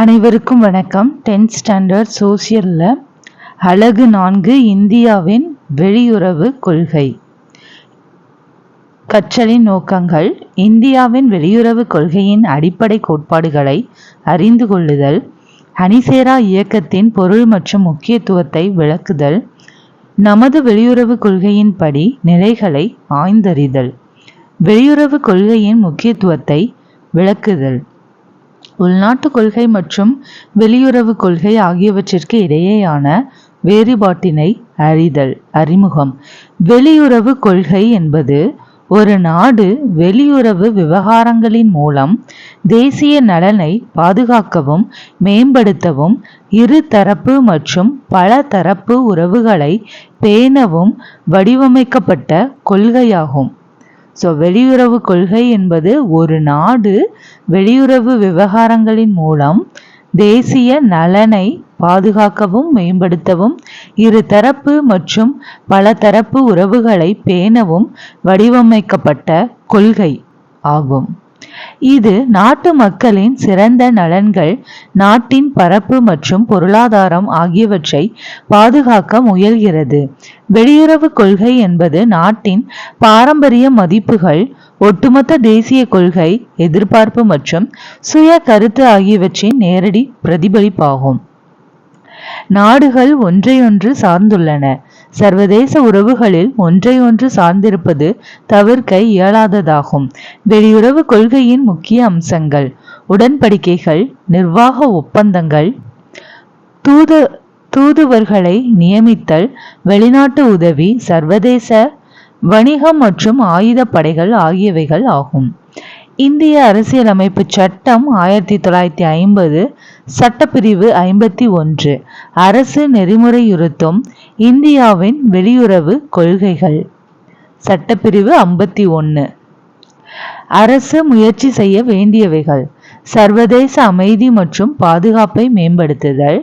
அனைவருக்கும் வணக்கம். Tenth standard சோசியலில் அழகு நான்கு இந்தியாவின் வெளியுறவு கொள்கை. கற்றலின் நோக்கங்கள் இந்தியாவின் வெளியுறவு கொள்கையின் அடிப்படை கோட்பாடுகளை அறிந்து கொள்ளுதல் அணிசேரா இயக்கத்தின் பொருள் மற்றும் முக்கியத்துவத்தை விளக்குதல் நமது வெளியுறவு கொள்கையின்படி நிலைகளை ஆய்ந்தறிதல் வெளியுறவு கொள்கையின் முக்கியத்துவத்தை விளக்குதல். உள்நாட்டு கொள்கை மற்றும் வெளியுறவு கொள்கை ஆகியவற்றிற்கு இடையேயான வேறுபாட்டினை அறிதல் அறிமுகம். வெளியுறவு கொள்கை என்பது ஒரு நாடு வெளியுறவு விவகாரங்களின் மூலம் தேசிய நலனை பாதுகாக்கவும் மேம்படுத்தவும் இரு தரப்பு மற்றும் பல தரப்பு உறவுகளை பேணவும் வடிவமைக்கப்பட்ட கொள்கையாகும். ஸோ வெளியுறவு கொள்கை என்பது ஒரு நாடு வெளியுறவு விவகாரங்களின் மூலம் தேசிய நலனை பாதுகாக்கவும் மேம்படுத்தவும் இரு தரப்பு மற்றும் பல தரப்பு உறவுகளை பேணவும் வடிவமைக்கப்பட்ட கொள்கை ஆகும். இது நாட்டு மக்களின் சிறந்த நலன்கள் நாட்டின் பரப்பு மற்றும் பொருளாதாரம் ஆகியவற்றை பாதுகாக்க முயல்கிறது. வெளியுறவு கொள்கை என்பது நாட்டின் பாரம்பரிய மதிப்புகள் ஒட்டுமொத்த தேசிய கொள்கை எதிர்பார்ப்பு மற்றும் சுய கருத்து ஆகியவற்றின் நேரடி பிரதிபலிப்பாகும். நாடுகள் ஒன்றையொன்று சார்ந்துள்ளன. சர்வதேச உறவுகளில் ஒன்றையொன்று சார்ந்திருப்பது தவிர்க்க இயலாததாகும். வெளியுறவு கொள்கையின் முக்கிய அம்சங்கள். உடன்படிக்கைகள் நிர்வாக ஒப்பந்தங்கள் தூது தூதுவர்களை நியமித்தல் வெளிநாட்டு உதவி சர்வதேச வணிகம் மற்றும் ஆயுத படைகள் ஆகியவைகள் ஆகும். இந்திய அரசியலமைப்பு சட்டம் ஆயிரத்தி தொள்ளாயிரத்தி ஐம்பது சட்டப்பிரிவு ஐம்பத்தி ஒன்று. அரசு நெறிமுறையுறுத்தும் இந்தியாவின் வெளியுறவு கொள்கைகள். சட்டப்பிரிவு ஐம்பத்தி ஒன்று அரசு முயற்சி செய்ய வேண்டியவைகள். சர்வதேச அமைதி மற்றும் பாதுகாப்பை மேம்படுத்துதல்.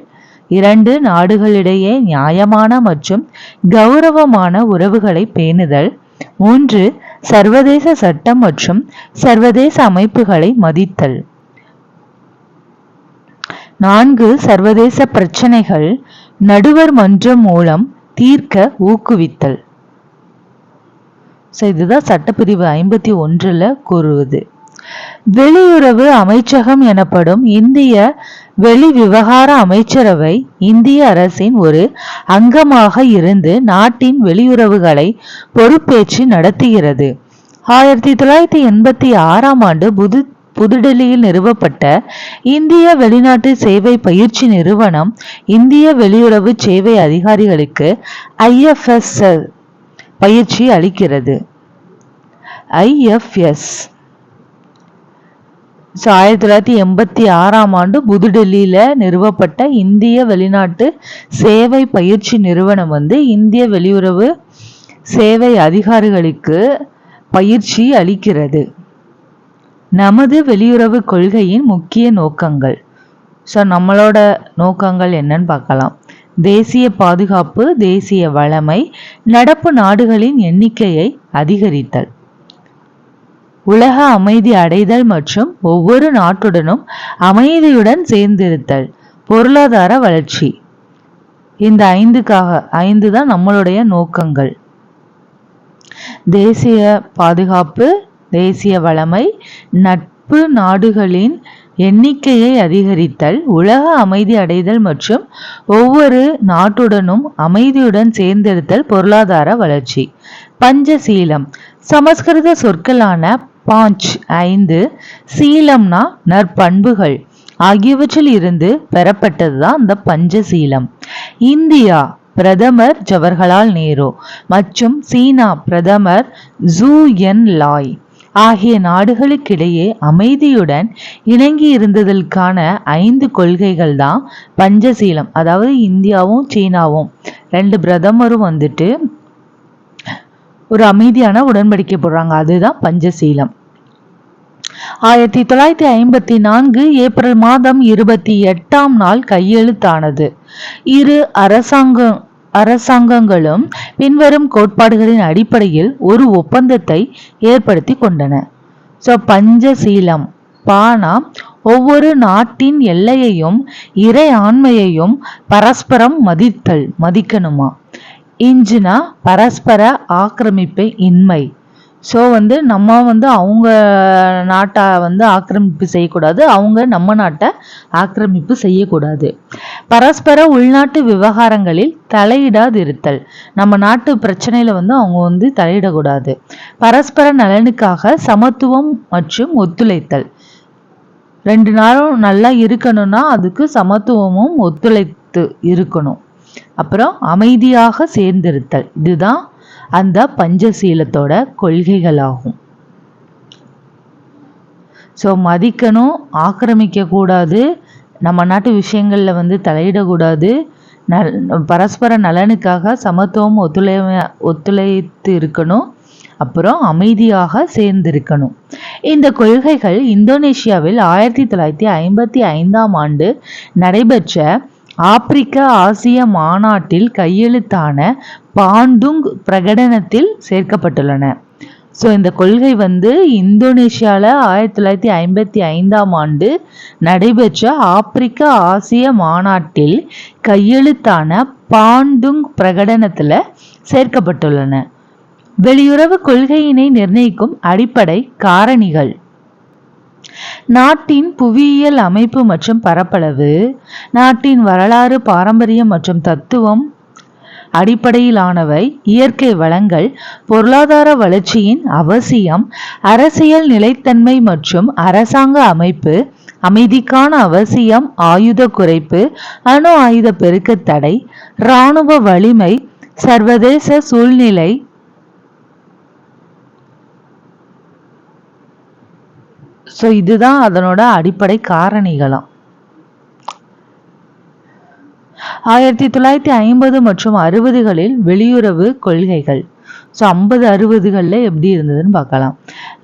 இரண்டு நாடுகளிடையே நியாயமான மற்றும் கௌரவமான உறவுகளை பேணுதல். மூன்று சர்வதேச சட்டம் மற்றும் சர்வதேச அமைப்புகளை மதித்தல். நான்கு சர்வதேச பிரச்சனைகள். நடுவர் மன்றம் மூலம் தீர்க்க ஊக்குவித்தல். ஸோ இதுதான் சட்டப்பிரிவு ஐம்பத்தி ஒன்றில் கூறுவது. வெளியுறவு அமைச்சகம் எனப்படும் இந்திய வெளி விவகார அமைச்சரவை இந்திய அரசின் ஒரு அங்கமாக இருந்து நாட்டின் வெளியுறவுகளை பொறுப்பேற்று நடத்துகிறது. ஆயிரத்தி தொள்ளாயிரத்தி எண்பத்தி ஆறாம் ஆண்டு புது புதுடெல்லியில் நிறுவப்பட்ட இந்திய வெளிநாட்டு சேவை பயிற்சி நிறுவனம் இந்திய வெளியுறவு சேவை அதிகாரிகளுக்கு ஐஎஃப்எஸ் பயிற்சி அளிக்கிறது. ஐஎஃப்எஸ். ஸோ ஆயிரத்தி தொள்ளாயிரத்தி எண்பத்தி ஆறாம் ஆண்டு புதுடெல்லியில் நிறுவப்பட்ட இந்திய வெளிநாட்டு சேவை பயிற்சி நிறுவனம் வந்து இந்திய வெளியுறவு சேவை அதிகாரிகளுக்கு பயிற்சி அளிக்கிறது. நமது வெளியுறவு கொள்கையின் முக்கிய நோக்கங்கள். ஸோ நம்மளோட நோக்கங்கள் என்னன்னு பார்க்கலாம். தேசிய பாதுகாப்பு தேசிய வளமை நடப்பு நாடுகளின் எண்ணிக்கையை அதிகரித்தல். உலக அமைதி அடைதல் மற்றும் ஒவ்வொரு நாட்டுடனும் அமைதியுடன் சேர்ந்திருத்தல். பொருளாதார வளர்ச்சி. இந்த ஐந்துக்காக ஐந்து தான் நம்மளுடைய நோக்கங்கள். தேசிய பாதுகாப்பு தேசிய வளமை நட்பு நாடுகளின் எண்ணிக்கையை அதிகரித்தல் உலக அமைதி அடைதல் மற்றும் ஒவ்வொரு நாட்டுடனும் அமைதியுடன் சேர்ந்திருத்தல் பொருளாதார வளர்ச்சி. பஞ்சசீலம். சமஸ்கிருத சொற்களான பாஞ்ச் ஐந்து சீலம்னா நற்பண்புகள் ஆகியவற்றில் இருந்து பெறப்பட்டது தான் இந்த பஞ்சசீலம். இந்தியா பிரதமர் ஜவஹர்லால் நேரு மற்றும் சீனா பிரதமர் ஜூ என் லாய். ஆகிய நாடுகளுக்கிடையே அமைதியுடன் இணங்கி இருந்ததற்கான ஐந்து கொள்கைகள் தான் பஞ்சசீலம். அதாவது இந்தியாவும் சீனாவும். ரெண்டு பிரதமரும் வந்துட்டு ஒரு அமைதியான உடன்படிக்கை போடுறாங்க. அதுதான் பஞ்சசீலம். ஆயிரத்தி தொள்ளாயிரத்தி ஐம்பத்தி நான்கு ஏப்ரல் மாதம் இருபத்தி எட்டாம் நாள் கையெழுத்தானது. இரு அரசாங்கம் அரசாங்கங்களும் பின்வரும் கோட்பாடுகளின் அடிப்படையில் ஒரு ஒப்பந்தத்தை ஏற்படுத்தி கொண்டன. ஸோ பஞ்சசீலம் பானா ஒவ்வொரு நாட்டின் எல்லையையும் இறை ஆண்மையையும் பரஸ்பரம் மதித்தல் மதிக்கணுமா? இஞ்சுனா பரஸ்பர ஆக்கிரமிப்பு இன்மை. ஸோ வந்து நம்ம வந்து அவங்க நாட்டை வந்து ஆக்கிரமிப்பு செய்யக்கூடாது. அவங்க நம்ம நாட்டை ஆக்கிரமிப்பு செய்யக்கூடாது. பரஸ்பர உள்நாட்டு விவகாரங்களில் தலையிடாது இருத்தல் நம்ம நாட்டு பிரச்சனையில் வந்து அவங்க வந்து தலையிடக்கூடாது. பரஸ்பர நலனுக்காக சமத்துவம் மற்றும் ஒத்துழைத்தல். ரெண்டு நாளும் நல்லா இருக்கணும்னா அதுக்கு சமத்துவமும் ஒத்துழைத்து இருக்கணும். அப்புறம் அமைதியாக சேர்ந்திருத்தல். இதுதான் அந்த பஞ்சசீலத்தோட கொள்கைகளாகும். ஸோ மதிக்கணும் ஆக்கிரமிக்கக்கூடாது நம்ம நாட்டு விஷயங்களில் வந்து தலையிடக்கூடாது. நல் பரஸ்பர நலனுக்காக சமத்துவம் ஒத்துழை ஒத்துழைத்து இருக்கணும். அப்புறம் அமைதியாக சேர்ந்திருக்கணும். இந்த கொள்கைகள் இந்தோனேஷியாவில் ஆயிரத்தி தொள்ளாயிரத்தி ஐம்பத்தி ஐந்தாம் ஆண்டு நடைபெற்ற ஆப்பிரிக்க ஆசிய மாநாட்டில் கையெழுத்தான பாண்டுங் பிரகடனத்தில் சேர்க்கப்பட்டுள்ளன. ஸோ இந்த கொள்கை வந்து இந்தோனேஷியாவில் ஆயிரத்தி தொள்ளாயிரத்தி ஐம்பத்தி ஐந்தாம் ஆண்டு நடைபெற்ற ஆப்பிரிக்க ஆசிய மாநாட்டில் கையெழுத்தான பாண்டுங் பிரகடனத்தில் சேர்க்கப்பட்டுள்ளன. வெளியுறவு கொள்கையினை நிர்ணயிக்கும் அடிப்படை காரணிகள். நாட்டின் புவியியல் அமைப்பு மற்றும் பரப்பளவு நாட்டின் வரலாறு பாரம்பரியம் மற்றும் தத்துவம் அடிப்படையிலானவை இயற்கை வளங்கள் பொருளாதார வளர்ச்சியின் அவசியம் அரசியல் நிலைத்தன்மை மற்றும் அரசாங்க அமைப்பு அமைதிக்கான அவசியம் ஆயுத குறைப்பு அணு ஆயுத பெருக்க தடை இராணுவ வலிமை சர்வதேச சூழ்நிலை ஸோ இதுதான் அதனோட அடிப்படை காரணிகளாம். ஆயிரத்தி தொள்ளாயிரத்தி ஐம்பது மற்றும் அறுபதுகளில் வெளியுறவு கொள்கைகள். ஸோ ஐம்பது அறுபதுகளில் எப்படி இருந்ததுன்னு பார்க்கலாம்.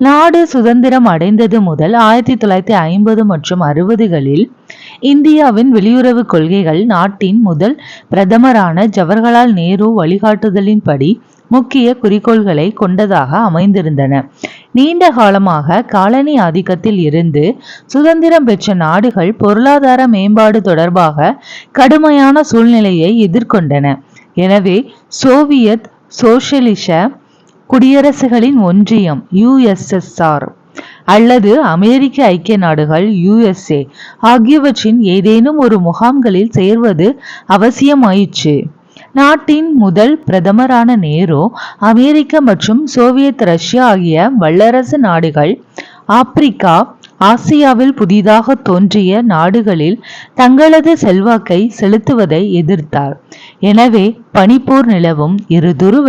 நாடு சுதந்திரம் அடைந்தது முதல் ஆயிரத்தி தொள்ளாயிரத்தி ஐம்பது மற்றும் அறுபதுகளில் இந்தியாவின் வெளியுறவு கொள்கைகள் நாட்டின் முதல் பிரதமரான ஜவஹர்லால் நேரு வழிகாட்டுதலின்படி முக்கிய குறிக்கோள்களை கொண்டதாக அமைந்திருந்தன. நீண்ட காலமாக காலனி ஆதிக்கத்தில் இருந்து சுதந்திரம் பெற்ற நாடுகள் பொருளாதார மேம்பாடு தொடர்பாக கடுமையான சூழ்நிலையை எதிர்கொண்டன. எனவே சோவியத் சோசியலிச குடியரசுகளின் ஒன்றியம் யுஎஸ்எஸ்ஆர் அல்லது அமெரிக்க ஐக்கிய நாடுகள் யுஎஸ்ஏ ஆகியவற்றின் ஏதேனும் ஒரு முகாம்களில் சேர்வது அவசியமாயிற்று. நாட்டின் முதல் பிரதமரான நேரு அமெரிக்க மற்றும் சோவியத் ரஷ்யா ஆகிய வல்லரசு நாடுகள் ஆப்பிரிக்கா ஆசியாவில் புதிதாக தோன்றிய நாடுகளில் தங்களது செல்வாக்கை செலுத்துவதை எதிர்த்தார். எனவே பனிப்போர் நிலவும் இரு துருவ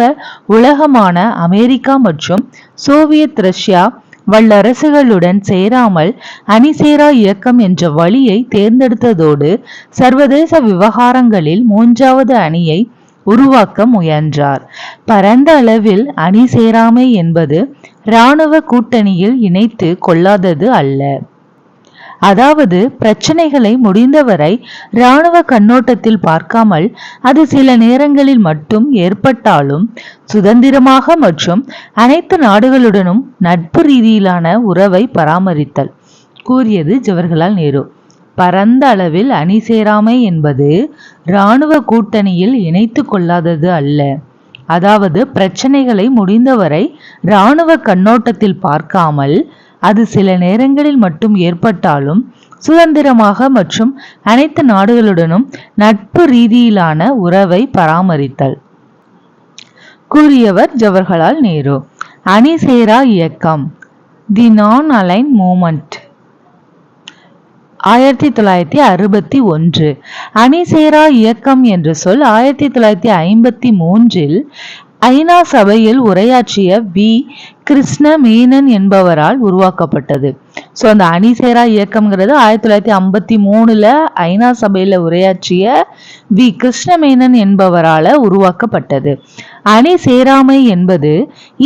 உலகமான அமெரிக்கா மற்றும் சோவியத் ரஷ்யா வல்லரசுகளுடன் சேராமல் அணிசேரா இயக்கம் என்ற வழியை தேர்ந்தெடுத்ததோடு சர்வதேச விவகாரங்களில் மூன்றாவது அணியை உருவாக்க முயன்றார். பரந்த அளவில் அணி சேராமை என்பது இராணுவ கூட்டணியில் இணைத்து கொள்ளாதது அல்ல. அதாவது பிரச்சனைகளை முடிந்தவரை இராணுவ கண்ணோட்டத்தில் பார்க்காமல் அது சில நேரங்களில் மட்டும் ஏற்பட்டாலும் சுதந்திரமாக மற்றும் அனைத்து நாடுகளுடனும் நட்பு ரீதியிலான உறவை பராமரித்தல் கூறியது ஜவஹர்லால் நேரு. பரந்த அளவில் அணி சேராமை என்பது இராணுவ கூட்டணியில் இணைத்து கொள்ளாதது அல்ல. அதாவது பிரச்சனைகளை முடிந்தவரை இராணுவ கண்ணோட்டத்தில் பார்க்காமல் அது சில நேரங்களில் மட்டும் ஏற்பட்டாலும் சுதந்திரமாக மற்றும் அனைத்து நாடுகளுடனும் நட்பு ரீதியிலான உறவை பராமரித்தல். கூறியவர் ஜவஹர்லால் நேரு. அணிசேரா இயக்கம். தி நான் அலைன் மூமெண்ட். ஆயிரத்தி தொள்ளாயிரத்தி அறுபத்தி ஒன்று. அணிசேரா இயக்கம் என்ற சொல் ஆயிரத்தி தொள்ளாயிரத்தி ஐம்பத்தி மூன்றில் ஐநா சபையில் உரையாற்றிய வி. கிருஷ்ண மேனன் என்பவரால் உருவாக்கப்பட்டது. ஸோ அந்த அணிசேரா இயக்கம்ங்கிறது ஆயிரத்தி தொள்ளாயிரத்தி ஐம்பத்தி மூணுல ஐநா சபையில் உரையாற்றிய வி. கிருஷ்ணமேனன் என்பவரால் உருவாக்கப்பட்டது. அணி சேராமை என்பது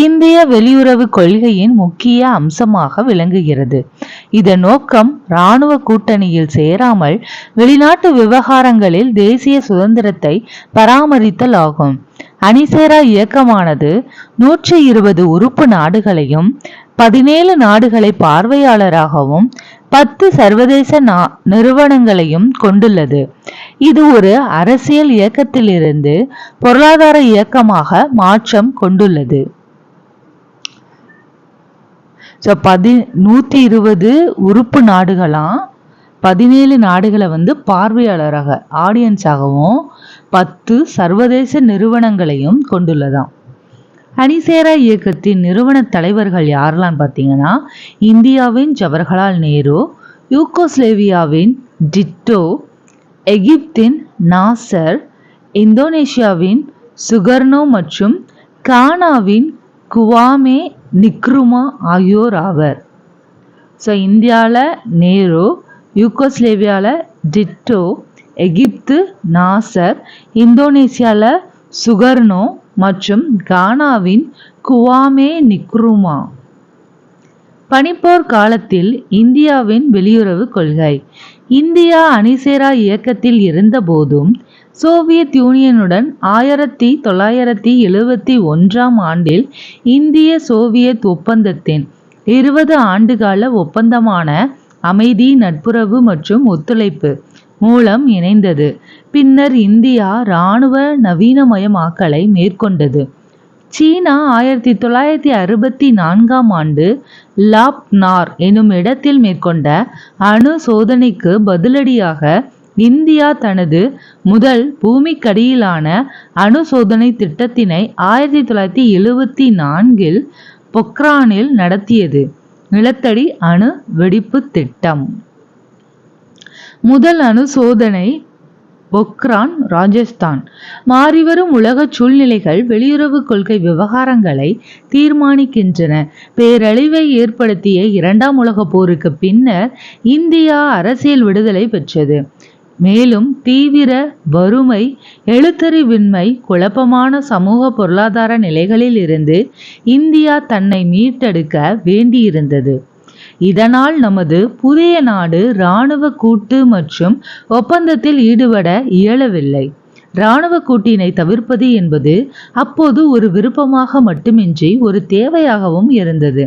இந்திய வெளியுறவு கொள்கையின் முக்கிய அம்சமாக விளங்குகிறது. இதன் நோக்கம் இராணுவ கூட்டணியில் சேராமல் வெளிநாட்டு விவகாரங்களில் தேசிய சுதந்திரத்தை பராமரித்தல் ஆகும். அணிசேரா இயக்கமானது நூற்றி இருபது உறுப்பு நாடுகளையும் பதினேழு நாடுகளை பார்வையாளராகவும் பத்து சர்வதேச நிறுவனங்களையும் கொண்டுள்ளது. இது ஒரு அரசியல் இயக்கத்திலிருந்து பொருளாதார இயக்கமாக மாற்றம் கொண்டுள்ளது. ஸோ பதி நூற்றி இருபது உறுப்பு நாடுகளாம் பதினேழு நாடுகளை வந்து பார்வையாளராக ஆடியன்ஸாகவும் பத்து சர்வதேச நிறுவனங்களையும் கொண்டுள்ளதாம். அணிசேரா இயக்கத்தின் நிறுவன தலைவர்கள் யாரெல்லாம் பார்த்தீங்கன்னா இந்தியாவின் ஜவஹர்லால் நேரு யூகோஸ்லேவியாவின் டிட்டோ எகிப்தின் நாசர் இந்தோனேஷியாவின் சுகர்னோ மற்றும் கானாவின் குவாமே நிக்ருமா ஆகியோர் ஆவர். ஸோ இந்தியாவில் நேரு யூகோஸ்லேவியாவில் டிட்டோ எகிப்து நாசர் இந்தோனேசியாவில் சுகர்னோ மற்றும் கானாவின் குவாமே நிக்ருமா? பனிப்போர் காலத்தில் இந்தியாவின் வெளியுறவு கொள்கை. இந்தியா அணிசேரா இயக்கத்தில் இருந்தபோதும் சோவியத் யூனியனுடன் ஆயிரத்தி தொள்ளாயிரத்தி எழுவத்தி ஒன்றாம் ஆண்டில் இந்திய சோவியத் ஒப்பந்தத்தின் இருபது ஆண்டுகால ஒப்பந்தமான அமைதி நட்புறவு மற்றும் ஒத்துழைப்பு மூலம் இணைந்தது. பின்னர் இந்தியா இராணுவ நவீனமயமாக்கலை மேற்கொண்டது. சீனா ஆயிரத்தி தொள்ளாயிரத்தி அறுபத்தி நான்காம் ஆண்டு லாப்னார் எனும் இடத்தில் மேற்கொண்ட அணு சோதனைக்கு பதிலடியாக இந்தியா தனது முதல் பூமிக்கடியிலான அணு சோதனை திட்டத்தினை ஆயிரத்தி தொள்ளாயிரத்தி எழுவத்தி நான்கில் பொக்ரானில் நடத்தியது. நிலத்தடி அணு வெடிப்பு திட்டம். முதல் அணு சோதனை பொக்ரான் ராஜஸ்தான். மாறிவரும் உலக சூழ்நிலைகள் வெளியுறவு கொள்கை விவகாரங்களை தீர்மானிக்கின்றன. பேரழிவை ஏற்படுத்திய இரண்டாம் உலக போருக்கு பின்னர் இந்தியா அரசியல் விடுதலை பெற்றது. மேலும் தீவிர வறுமை எழுத்தறிவின்மை குழப்பமான சமூக பொருளாதார நிலைகளில் இருந்து இந்தியா தன்னை மீட்டெடுக்க வேண்டியிருந்தது. இதனால் நமது புதிய நாடு இராணுவ கூட்டு மற்றும் ஒப்பந்தத்தில் ஈடுபட இயலவில்லை. இராணுவ கூட்டினை தவிர்ப்பது என்பது அப்போது ஒரு விருப்பமாக மட்டுமின்றி ஒரு தேவையாகவும் இருந்தது.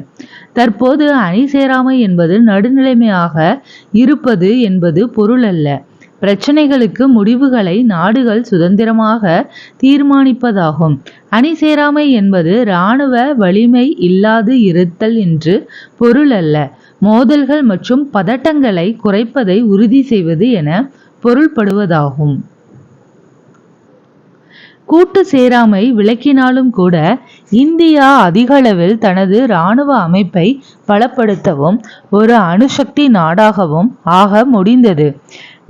தற்போது அணி சேராமை என்பது நடுநிலைமையாக இருப்பது என்பது பொருள் அல்ல பிரச்சனைகளுக்கு முடிவுகளை நாடுகள் சுதந்திரமாக தீர்மானிப்பதாகும். அணி சேராமை என்பது இராணுவ வலிமை இல்லாது இருத்தல் என்று பொருள் அல்ல மோதல்கள் மற்றும் பதட்டங்களை குறைப்பதை உறுதி செய்வது என பொருள்படுவதாகும். கூட்டு சேராமை விளக்கினாலும் கூட இந்தியா அதிகளவில் தனது இராணுவ அமைப்பை பலப்படுத்தவும் ஒரு அணுசக்தி நாடாகவும் ஆக முடிந்தது.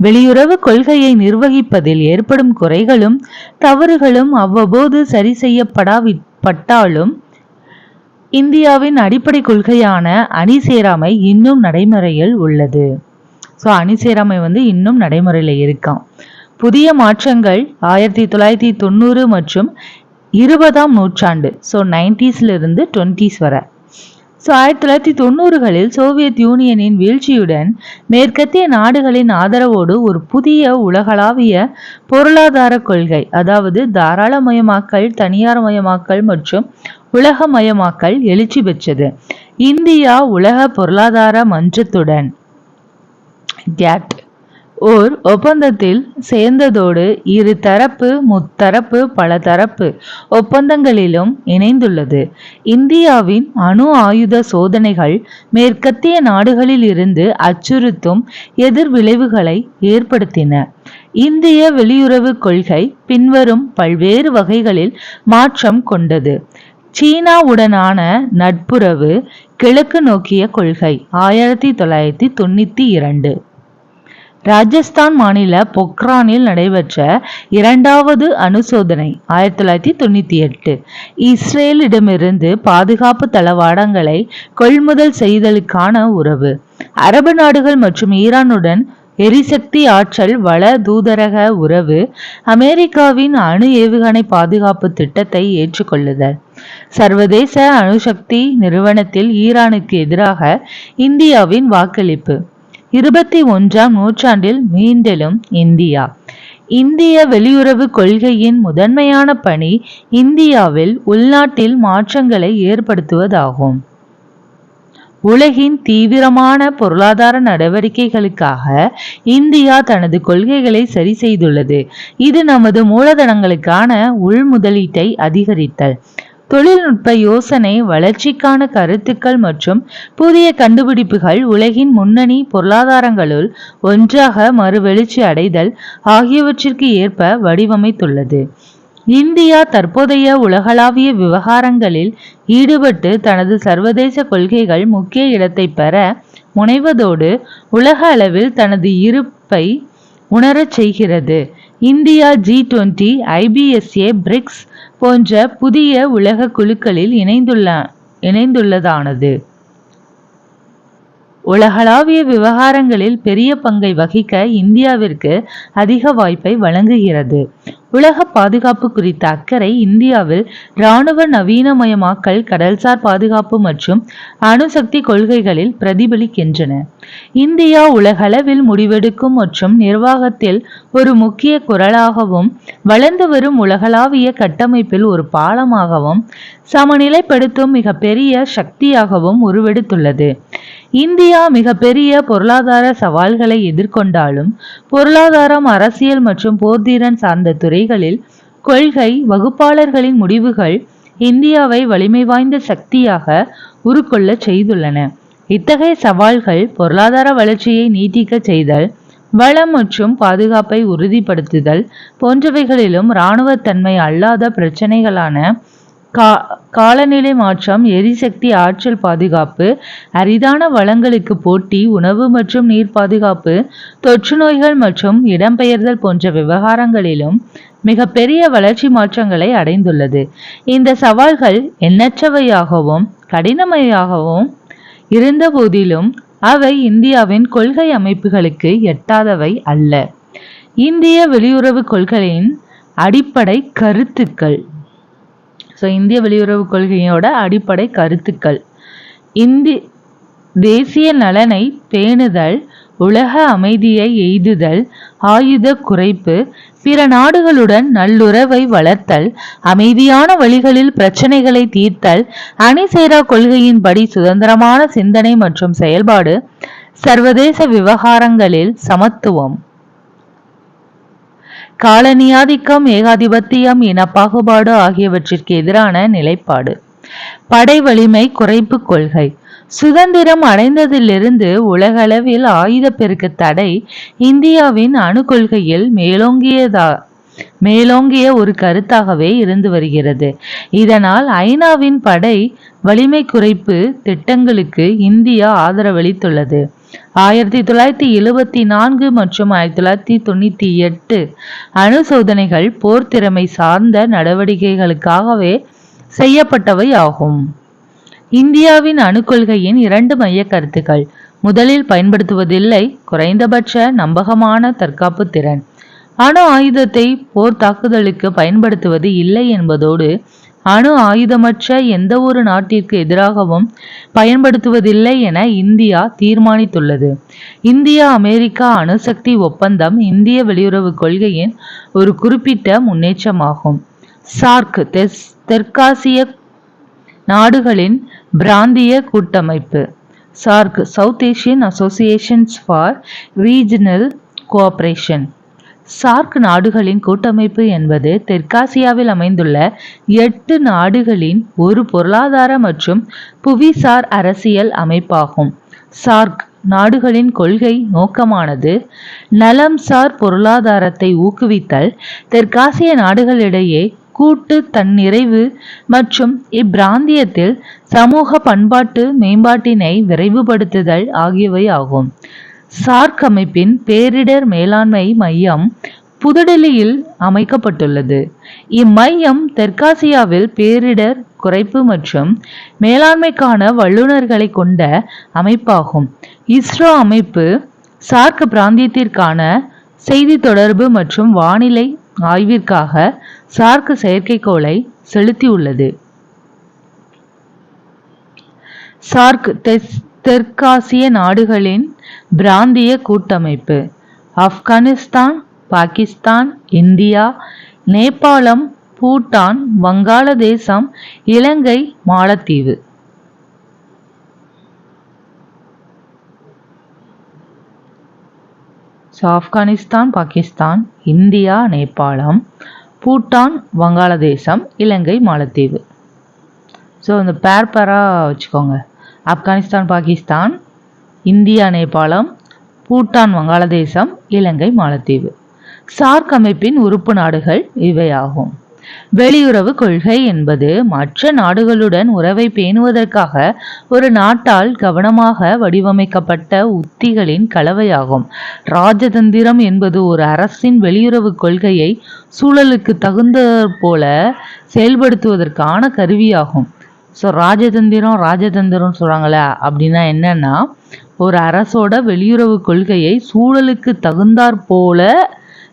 வெளியுறவு கொள்கையை நிர்வகிப்பதில் ஏற்படும் குறைகளும் தவறுகளும் அவ்வப்போது சரி செய்யப்படாவிட்டாலும் இந்தியாவின் அடிப்படை கொள்கையான அணி சேராமை இன்னும் நடைமுறையில் உள்ளது. ஸோ அணி சேராமை வந்து இன்னும் நடைமுறையில் இருக்கான் புதிய மாற்றங்கள் ஆயிரத்தி தொள்ளாயிரத்தி தொண்ணூறு மற்றும் இருபதாம் நூற்றாண்டு ஸோ நைன்டிஸ்லேருந்து டுவெண்ட்டிஸ் வரை. ஸோ ஆயிரத்தி தொள்ளாயிரத்தி தொண்ணூறுகளில் சோவியத் யூனியனின் வீழ்ச்சியுடன் மேற்கத்திய நாடுகளின் ஆதரவோடு ஒரு புதிய உலகளாவிய பொருளாதார கொள்கை அதாவது தாராளமயமாக்கல் தனியார்மயமாக்கல் மற்றும் உலகமயமாக்கல் எழுச்சி பெற்றது. இந்தியா உலக பொருளாதார மன்றத்துடன். கேட் ஓர் ஒப்பந்தத்தில் சேர்ந்ததோடு இரு தரப்பு முத்தரப்பு பல தரப்பு ஒப்பந்தங்களிலும் இணைந்துள்ளது. இந்தியாவின் அணு ஆயுத சோதனைகள் மேற்கத்திய நாடுகளில் இருந்து அச்சுறுத்தும் எதிர்விளைவுகளை ஏற்படுத்தின. இந்திய வெளியுறவு கொள்கை பின்வரும் பல்வேறு வகைகளில் மாற்றம் கொண்டது. சீனாவுடனான நட்புறவு கிழக்கு நோக்கிய கொள்கை ஆயிரத்தி தொள்ளாயிரத்தி தொண்ணூத்தி இரண்டு. ராஜஸ்தான் மாநில பொக்ரானில் நடைபெற்ற இரண்டாவது அணுசோதனை ஆயிரத்தி தொள்ளாயிரத்தி தொண்ணூற்றி எட்டு. இஸ்ரேலிடமிருந்து பாதுகாப்பு தளவாடங்களை கொள்முதல் செய்தலுக்கான உறவு. அரபு நாடுகள் மற்றும் ஈரானுடன் எரிசக்தி ஆற்றல் வள தூதரக உறவு அமெரிக்காவின் அணு ஏவுகணை பாதுகாப்பு திட்டத்தை ஏற்றுக்கொள்ளுதல். சர்வதேச அணுசக்தி நிறுவனத்தில் ஈரானுக்கு எதிராக இந்தியாவின் வாக்களிப்பு. இருபத்தி ஒன்றாம் நூற்றாண்டில் மீண்டெழும் இந்தியா. இந்திய வெளியுறவு கொள்கையின் முதன்மையான பணி இந்தியாவில் உள்நாட்டில் மாற்றங்களை ஏற்படுத்துவதாகும். உலகின் தீவிரமான பொருளாதார நடவடிக்கைகளுக்காக இந்தியா தனது கொள்கைகளை சரி செய்துள்ளது. இது நமது மூலதனங்களுக்கான உள்முதலீட்டை அதிகரித்தல். தொழில்நுட்ப யோசனை வளர்ச்சிக்கான கருத்துக்கள் மற்றும் புதிய கண்டுபிடிப்புகள் உலகின் முன்னணி பொருளாதாரங்களுள் ஒன்றாக மறுவெழுச்சி அடைதல் ஆகியவற்றிற்கு ஏற்ப வடிவமைத்துள்ளது. இந்தியா தற்போதைய உலகளாவிய விவகாரங்களில் ஈடுபட்டு தனது சர்வதேச கொள்கைகள் முக்கிய இடத்தை பெற முனைவதோடு உலக அளவில் தனது இருப்பை உணரச் செய்கிறது. India G twenty IBSA BRICS போன்ற புதிய உலக குழுக்களில் இணைந்துள்ள இணைந்துள்ளதானது? உலகளாவிய விவகாரங்களில் பெரிய பங்கை வகிக்க இந்தியாவிற்கு அதிக வாய்ப்பை வழங்குகிறது. உலக பாதுகாப்பு குறித்த அக்கறை இந்தியாவில் இராணுவ நவீனமயமாக்கல் கடல்சார் பாதுகாப்பு மற்றும் அணுசக்தி கொள்கைகளில் பிரதிபலிக்கின்றன. இந்தியா உலகளவில் முடிவெடுக்கும் மற்றும் நிர்வாகத்தில் ஒரு முக்கிய குரலாகவும் வளர்ந்து வரும் உலகளாவிய கட்டமைப்பில் ஒரு பாலமாகவும் சமநிலைப்படுத்தும் மிகப்பெரிய சக்தியாகவும் உருவெடுத்துள்ளது. இந்தியா மிகப்பெரிய பொருளாதார சவால்களை எதிர்கொண்டாலும் பொருளாதாரம் அரசியல் மற்றும் போர்த்திறன் சார்ந்த துறை துறைகளில் கொள்கை வகுப்பாளர்களின் முடிவுகள் இந்தியாவை வலிமை வாய்ந்த சக்தியாக உருக்கொள்ளச் செய்துள்ளன. இத்தகைய சவால்கள் பொருளாதார வளர்ச்சியை நீட்டிக்க செய்தல் வளம் மற்றும் பாதுகாப்பை உறுதிப்படுத்துதல் போன்றவைகளிலும் இராணுவத்தன்மை அல்லாத பிரச்சினைகளான கா காலநிலை மாற்றம் எரிசக்தி ஆற்றல் பாதுகாப்பு அரிதான வளங்களுக்கு போட்டி உணவு மற்றும் நீர் பாதுகாப்பு தொற்று நோய்கள் மற்றும் இடம்பெயர்தல் போன்ற விவகாரங்களிலும் மிகப்பெரிய வளர்ச்சி மாற்றங்களை அடைந்துள்ளது. இந்த சவால்கள் எண்ணற்றவையாகவும் கடினமையாகவும் இருந்த போதிலும் அவை இந்தியாவின் கொள்கை அமைப்புகளுக்கு எட்டாதவை அல்ல. இந்திய வெளியுறவு கொள்கையின் அடிப்படை கருத்துக்கள். ஸோ இந்திய வெளியுறவு கொள்கையோட அடிப்படை கருத்துக்கள். இந்தி தேசிய நலனை பேணுதல் உலக அமைதியை எய்துதல் ஆயுத குறைப்பு பிற நாடுகளுடன் நல்லுறவை வளர்த்தல் அமைதியான வழிகளில் பிரச்சனைகளை தீர்த்தல் அணிசேரா கொள்கையின்படி சுதந்திரமான சிந்தனை மற்றும் செயல்பாடு சர்வதேச விவகாரங்களில் சமத்துவம். காலனியாதிக்கம் ஏகாதிபத்தியம் இன பாகுபாடு ஆகியவற்றிற்கு எதிரான நிலைப்பாடு. படை வலிமை குறைப்பு கொள்கை. சுதந்திரம் அடைந்ததிலிருந்து உலகளவில் ஆயுத பெருக்க தடை இந்தியாவின் அணு கொள்கையில் மேலோங்கியதா மேலோங்கிய ஒரு கருத்தாகவே இருந்து வருகிறது. இதனால் ஐநாவின் படை வலிமை குறைப்பு திட்டங்களுக்கு இந்தியா ஆதரவளித்துள்ளது. ஆயிரத்தி தொள்ளாயிரத்தி எழுபத்தி நான்கு மற்றும் ஆயிரத்தி தொள்ளாயிரத்தி தொண்ணூத்தி எட்டு அணு சோதனைகள் போர் திறமை சார்ந்த நடவடிக்கைகளுக்காகவே செய்யப்பட்டவை ஆகும். இந்தியாவின் அணு கொள்கையின் இரண்டு மைய கருத்துக்கள். முதலில் பயன்படுத்துவதில்லை குறைந்தபட்ச நம்பகமான தற்காப்பு திறன். அணு ஆயுதத்தை போர் தாக்குதலுக்கு பயன்படுத்துவது இல்லை என்பதோடு அணு ஆயுதமற்ற எந்த ஒரு நாட்டிற்கு எதிராகவும் பயன்படுத்துவதில்லை என இந்தியா தீர்மானித்துள்ளது. இந்தியா அமெரிக்கா அணுசக்தி ஒப்பந்தம் இந்திய வெளியுறவு கொள்கையின் ஒரு குறிப்பிட்ட முன்னேற்றமாகும். சார்க் தெற்காசிய நாடுகளின் பிராந்திய கூட்டமைப்பு. SAARC south Asian associations for regional cooperation. SAARC நாடுகளின் கூட்டமைப்பு என்பது தெற்காசியாவில் அமைந்துள்ள எட்டு நாடுகளின் ஒரு பொருளாதார மற்றும் புவிசார் அரசியல் அமைப்பாகும். சார்க் நாடுகளின் கொள்கை நோக்கமானது நலம்சார் பொருளாதாரத்தை ஊக்குவித்தல் தெற்காசிய நாடுகளிடையே கூட்டு தன்னிறைவு மற்றும் இப்பிராந்தியத்தில் சமூக பண்பாட்டு மேம்பாட்டினை விரைவுபடுத்துதல் ஆகியவை ஆகும் சார்க் அமைப்பின் பேரிடர் மேலாண்மை மையம் புதுடெல்லியில் அமைக்கப்பட்டுள்ளது. இம்மையம் தெற்காசியாவில் பேரிடர் குறைப்பு மற்றும் மேலாண்மைக்கான வல்லுநர்களை கொண்ட அமைப்பாகும். இஸ்ரோ அமைப்பு சார்க் பிராந்தியத்திற்கான செய்தி தொடர்பு மற்றும் வானிலை ஆய்விற்காக சார்க் செயற்கைக்கோளை செலுத்தியுள்ளது. சார்க் தெற்காசிய நாடுகளின் பிராந்திய கூட்டமைப்பு. ஆப்கானிஸ்தான் பாகிஸ்தான் இந்தியா நேபாளம் பூட்டான் வங்காளதேசம் இலங்கை மாலத்தீவு. ஆப்கானிஸ்தான் பாகிஸ்தான் இந்தியா நேபாளம் பூட்டான் வங்காளதேசம் இலங்கை மாலத்தீவு. ஸோ இந்த பேர் பேராக வச்சுக்கோங்க. ஆப்கானிஸ்தான் பாகிஸ்தான் இந்தியா நேபாளம் பூட்டான் வங்காளதேசம் இலங்கை மாலத்தீவு. சார்க் அமைப்பின் உறுப்பு நாடுகள் இவையாகும். வெளியுறவு கொள்கை என்பது மற்ற நாடுகளுடன் உறவை பேணுவதற்காக ஒரு நாட்டால் கவனமாக வடிவமைக்கப்பட்ட உத்திகளின் கலவையாகும். ராஜதந்திரம் என்பது ஒரு அரசின் வெளியுறவு கொள்கையை சூழலுக்கு தகுந்த போல செயல்படுத்துவதற்கான கருவியாகும். ஸோ ராஜதந்திரம் ராஜதந்திரம் சொல்கிறாங்களே அப்படின்னா என்னன்னா ஒரு அரசோட வெளியுறவு கொள்கையை சூழலுக்கு தகுந்தாற் போல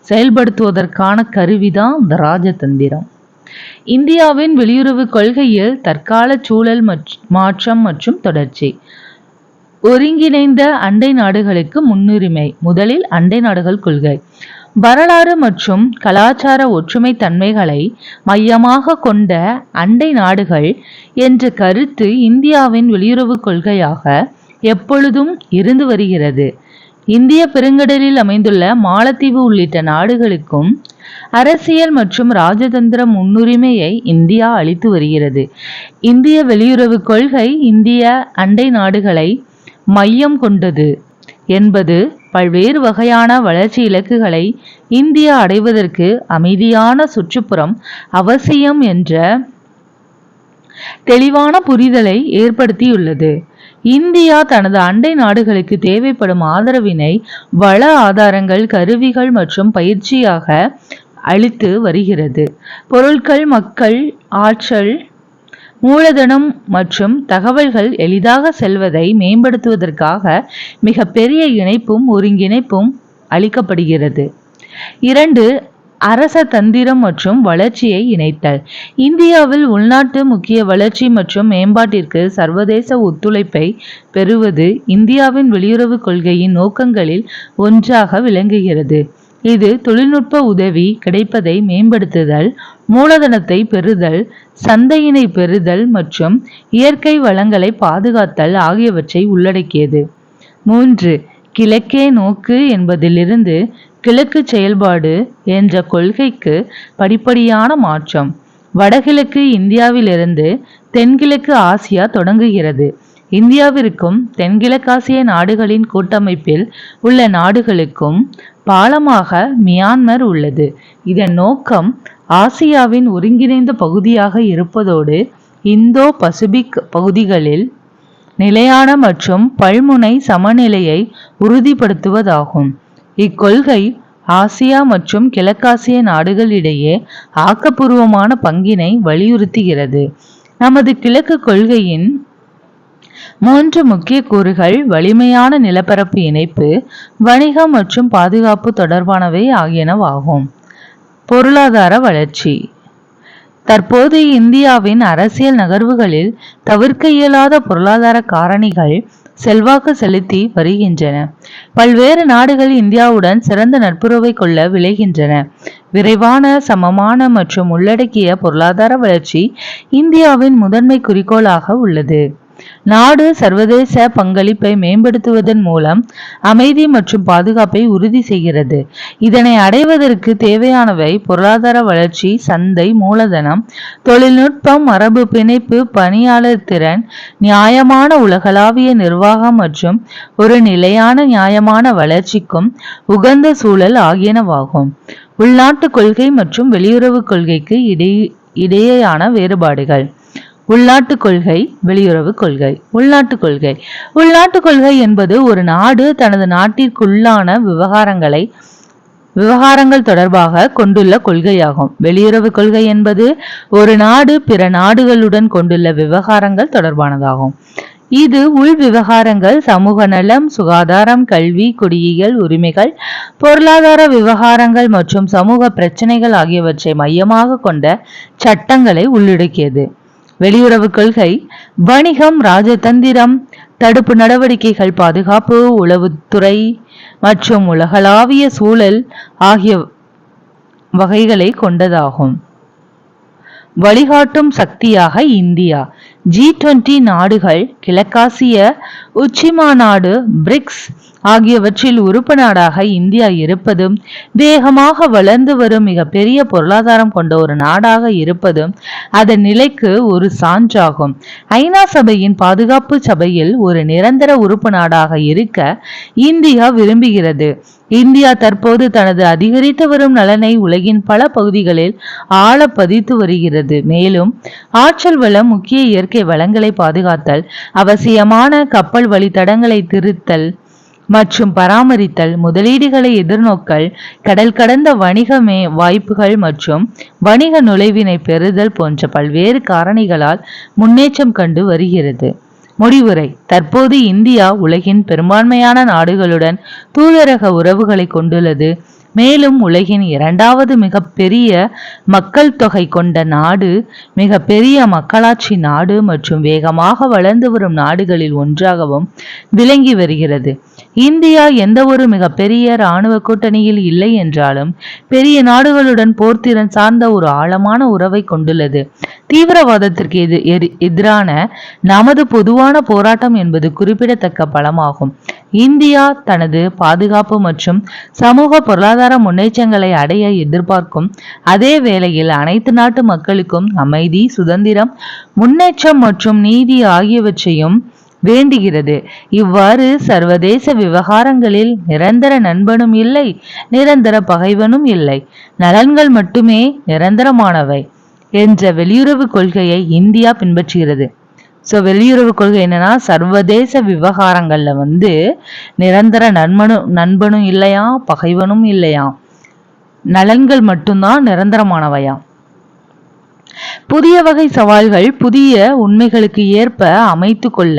செயல்படுத்துவதற்கான கருவிதான் இந்த ராஜதந்திரம். இந்தியாவின் வெளியுறவு கொள்கையில் தற்கால சூழல் மாற்றம் மற்றும் தொடர்ச்சி. ஒருங்கிணைந்த அண்டை நாடுகளுக்கு முன்னுரிமை. முதலில் அண்டை நாடுகள் கொள்கை. வரலாறு மற்றும் கலாச்சார ஒற்றுமை தன்மைகளை மையமாக கொண்ட அண்டை நாடுகள் என்ற கருத்து இந்தியாவின் வெளியுறவு கொள்கையாக எப்பொழுதும் இருந்து வருகிறது. இந்திய பெருங்கடலில் அமைந்துள்ள மாலத்தீவு உள்ளிட்ட நாடுகளுக்கும் அரசியல் மற்றும் ராஜதந்திர முன்னுரிமையை இந்தியா அளித்து வருகிறது. இந்திய வெளியுறவு கொள்கை இந்திய அண்டை நாடுகளை மையம் கொண்டது என்பது பல்வேறு வகையான வளர்ச்சி இலக்குகளை இந்தியா அடைவதற்கு அமைதியான சுற்றுப்புறம் அவசியம் என்ற தெளிவான புரிதலை ஏற்படுத்தியுள்ளது. இந்தியா தனது அண்டை நாடுகளுக்கு தேவைப்படும் ஆதரவினை வள ஆதாரங்கள் கருவிகள் மற்றும் பயிற்சியாக அளித்து வருகிறது. பொருட்கள் மக்கள் ஆற்றல் மூலதனம் மற்றும் தகவல்கள் எளிதாக செல்வதை மேம்படுத்துவதற்காக மிக பெரிய இணைப்பும் ஒருங்கிணைப்பும் அளிக்கப்படுகிறது. இரண்டு அரச தந்திரம் மற்றும் வளர்ச்சியை இணைத்தல். இந்தியாவில் உள்நாட்டு முக்கிய வளர்ச்சி மற்றும் மேம்பாட்டிற்கு சர்வதேச ஒத்துழைப்பை பெறுவது இந்தியாவின் வெளியுறவு கொள்கையின் நோக்கங்களில் ஒன்றாக விளங்குகிறது. இது தொழில்நுட்ப உதவி கிடைப்பதை மேம்படுத்துதல் மூலதனத்தை பெறுதல் சந்தையினை பெறுதல் மற்றும் இயற்கை வளங்களை பாதுகாத்தல் ஆகியவற்றை உள்ளடக்கியது. மூன்று கிழக்கே நோக்கு என்பதிலிருந்து கிழக்கு செயல்பாடு என்ற கொள்கைக்கு படிப்படியான மாற்றம். வடகிழக்கு இந்தியாவிலிருந்து தென்கிழக்கு ஆசியா தொடங்குகிறது. இந்தியாவிற்கும் தென்கிழக்காசிய நாடுகளின் கூட்டமைப்பில் உள்ள நாடுகளுக்கும் பாலமாக மியான்மர் உள்ளது. இதன் நோக்கம் ஆசியாவின் ஒருங்கிணைந்த பகுதியாக இருப்பதோடு இந்தோ பசிபிக் பகுதிகளில் நிலையான மற்றும் பல்முனை சமநிலையை உறுதிப்படுத்துவதாகும். இக்கொள்கை ஆசியா மற்றும் கிழக்காசிய நாடுகளிடையே ஆக்கப்பூர்வமான பங்கினை வலியுறுத்துகிறது. நமது கிழக்கு கொள்கையின் மூன்று முக்கிய கூறுகள் வலிமையான நிலப்பரப்பு இணைப்பு வணிகம் மற்றும் பாதுகாப்பு தொடர்பானவை ஆகியனவாகும். பொருளாதார வளர்ச்சி. தற்போது இந்தியாவின் அரசியல் நகர்வுகளில் தவிர்க்க இயலாத பொருளாதார காரணிகள் செல்வாக்கு செலுத்தி வருகின்றன. பல்வேறு நாடுகள் இந்தியாவுடன் சிறந்த நட்புறவை கொள்ள விளைகின்றன விரைவான சமமான மற்றும் உள்ளடக்கிய பொருளாதார வளர்ச்சி இந்தியாவின் முதன்மை குறிக்கோளாக உள்ளது. நாடு சர்வதேச பங்களிப்பை மேம்படுத்துவதன் மூலம் அமைதி மற்றும் பாதுகாப்பை உறுதி செய்கிறது. இதனை அடைவதற்கு தேவையானவை பொருளாதார வளர்ச்சி சந்தை மூலதனம் தொழில்நுட்பம் மரபு பிணைப்பு பணியாளர் திறன் நியாயமான உலகளாவிய நிர்வாகம் மற்றும் ஒரு நிலையான நியாயமான வளர்ச்சிக்கும் உகந்த சூழல் ஆகியனவாகும். உள்நாட்டு கொள்கை மற்றும் வெளியுறவு கொள்கைக்கு இடையே இடையேயான வேறுபாடுகள். உள்நாட்டு கொள்கை வெளியுறவு கொள்கை. உள்நாட்டு கொள்கை. உள்நாட்டு கொள்கை என்பது ஒரு நாடு தனது நாட்டிற்குள்ளான விவகாரங்களை விவகாரங்கள் தொடர்பாக கொண்டுள்ள கொள்கையாகும். வெளியுறவு கொள்கை என்பது ஒரு நாடு பிற நாடுகளுடன் கொண்டுள்ள விவகாரங்கள் தொடர்பானதாகும். இது உள் விவகாரங்கள் சமூக நலம் சுகாதாரம் கல்வி குடியியல் உரிமைகள் பொருளாதார விவகாரங்கள் மற்றும் சமூக பிரச்சனைகள் ஆகியவற்றை மையமாக கொண்ட சட்டங்களை உள்ளடக்கியது. வெளியுறவு கொள்கை வணிகம் ராஜதந்திரம் தடுப்பு நடவடிக்கைகள் பாதுகாப்பு உளவுத்துறை மற்றும் உலகளாவிய சூழல் ஆகிய வகைகளை கொண்டதாகும். வழிகாட்டும் சக்தியாக இந்தியா. ஜி டுவெண்டி நாடுகள் கிழக்காசிய உச்சிமாநாடு பிரிக்ஸ் ஆகியவற்றில் உறுப்பு நாடாக இந்தியா இருப்பதும் வேகமாக வளர்ந்து வரும் மிகப்பெரிய பொருளாதாரம் கொண்ட ஒரு நாடாக இருப்பதும் அதன் நிலைக்கு ஒரு சான்றாகும். ஐநா சபையின் பாதுகாப்பு சபையில் ஒரு நிரந்தர உறுப்பு நாடாக இருக்க இந்தியா விரும்புகிறது. இந்தியா தற்போது தனது அதிகரித்து வரும் நலனை உலகின் பல பகுதிகளில் ஆழ பதித்து வருகிறது. மேலும் ஆற்றல் வளம் முக்கிய இயற்கை வளங்களை பாதுகாத்தல் அவசியமான கப்பல் வழித்தடங்களை திருத்தல் மற்றும் பராமரித்தல் முதலீடுகளை எதிர்நோக்கல் கடல் கடந்த வணிக மே வாய்ப்புகள் மற்றும் வணிக நுழைவினை பெறுதல் போன்ற பல்வேறு காரணிகளால் முன்னேற்றம் கண்டு வருகிறது. முடிவுரை. தற்போது இந்தியா உலகின் பெரும்பான்மையான நாடுகளுடன் தூதரக உறவுகளை கொண்டுள்ளது. மேலும் உலகின் இரண்டாவது மிகப்பெரிய மக்கள் தொகை கொண்ட நாடு மிகப்பெரிய மக்களாட்சி நாடு மற்றும் வேகமாக வளர்ந்து வரும் நாடுகளில் ஒன்றாகவும் விளங்கி வருகிறது. இந்தியா எந்த ஒரு மிகப்பெரிய இராணுவ கூட்டணியில் இல்லை என்றாலும் பெரிய நாடுகளுடன் போர்த்திறன் சார்ந்த ஒரு ஆழமான உறவை கொண்டுள்ளது. தீவிரவாதத்திற்கு எது எதிரான நமது பொதுவான போராட்டம் என்பது குறிப்பிடத்தக்க பலமாகும். இந்தியா தனது பாதுகாப்பு மற்றும் சமூக பொருளாதார முன்னேற்றங்களை அடைய எதிர்பார்க்கும் அதே வேளையில் அனைத்து நாட்டு மக்களுக்கும் அமைதி சுதந்திரம் முன்னேற்றம் மற்றும் நீதி ஆகியவற்றையும் வேண்டுகிறது. இவ்வாறு சர்வதேச விவகாரங்களில் நிரந்தர நண்பனும் இல்லை நிரந்தர பகைவனும் இல்லை. நலன்கள் மட்டுமே நிரந்தரமானவை என்ற வெளியுறவு கொள்கையை இந்தியா பின்பற்றுகிறது. ஸோ வெளியுறவு கொள்கை என்னன்னா சர்வதேச விவகாரங்களில் வந்து நிரந்தர நண்பனும் நண்பனும் இல்லையா பகைவனும் இல்லையா? நலன்கள் மட்டும்தான் நிரந்தரமானவையா? புதிய வகை சவால்கள் புதிய உண்மைகளுக்கு ஏற்ப அமைத்து கொள்ள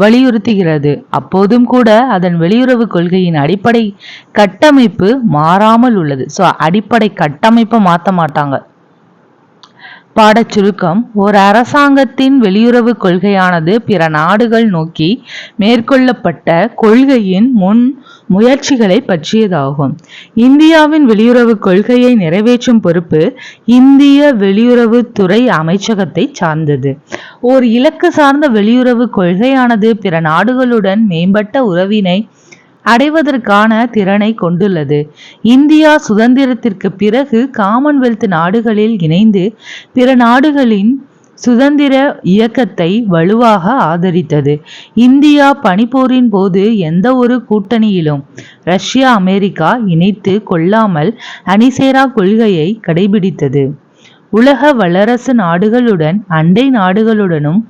வலியுறுத்துகிறது. அப்போதும் கூட அதன் வெளியுறவு கொள்கையின் அடிப்படை கட்டமைப்பு மாறாமல் உள்ளது. ஸோ அடிப்படை கட்டமைப்பை மாற்ற மாட்டாங்க. பாடச் சுருக்கம் ஒரு அரசாங்கத்தின் வெளியுறவு கொள்கையானது பிற நாடுகள் நோக்கி மேற்கொள்ளப்பட்ட கொள்கையின் முன் முயற்சிகளை பற்றியதாகும். இந்தியாவின் வெளியுறவு கொள்கையை நிறைவேற்றும் பொறுப்பு இந்திய வெளியுறவுத்துறை அமைச்சகத்தை சார்ந்தது. ஓர் இலக்கு சார்ந்த வெளியுறவு கொள்கையானது பிற நாடுகளுடன் மேம்பட்ட உறவினை அடைவதற்கான திறனை கொண்டுள்ளது. இந்தியா சுதந்திரத்திற்கு பிறகு காமன்வெல்த் நாடுகளில் இணைந்து பிற நாடுகளின் சுதந்திர இயக்கத்தை வலுவாக ஆதரித்தது. இந்தியா பனிப்போரின் போது எந்த ஒரு கூட்டணியிலும் ரஷ்யா அமெரிக்கா இணைத்து கொள்ளாமல் அணிசேரா கொள்கையை கடைபிடித்தது. உலக வல்லரசு நாடுகளுடன் அண்டை நாடுகளுடனும்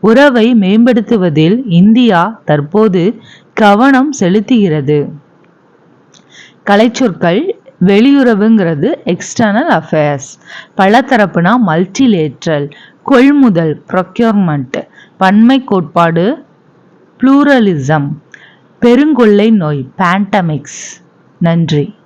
உறவை மேம்படுத்துவதில் இந்தியா தற்போது கவனம் செலுத்துகிறது. கலைச்சொற்கள் வெளியுறவுங்கிறது எக்ஸ்டர்னல் அஃபேர்ஸ் பலதரப்புனா மல்டிலேட்ரல் கொள்முதல் ப்ரொக்யூர்மெண்ட் பன்மை கோட்பாடு ப்ளூரலிசம் பெருங்கொள்ளை நோய் பேண்டமிக்ஸ் நன்றி.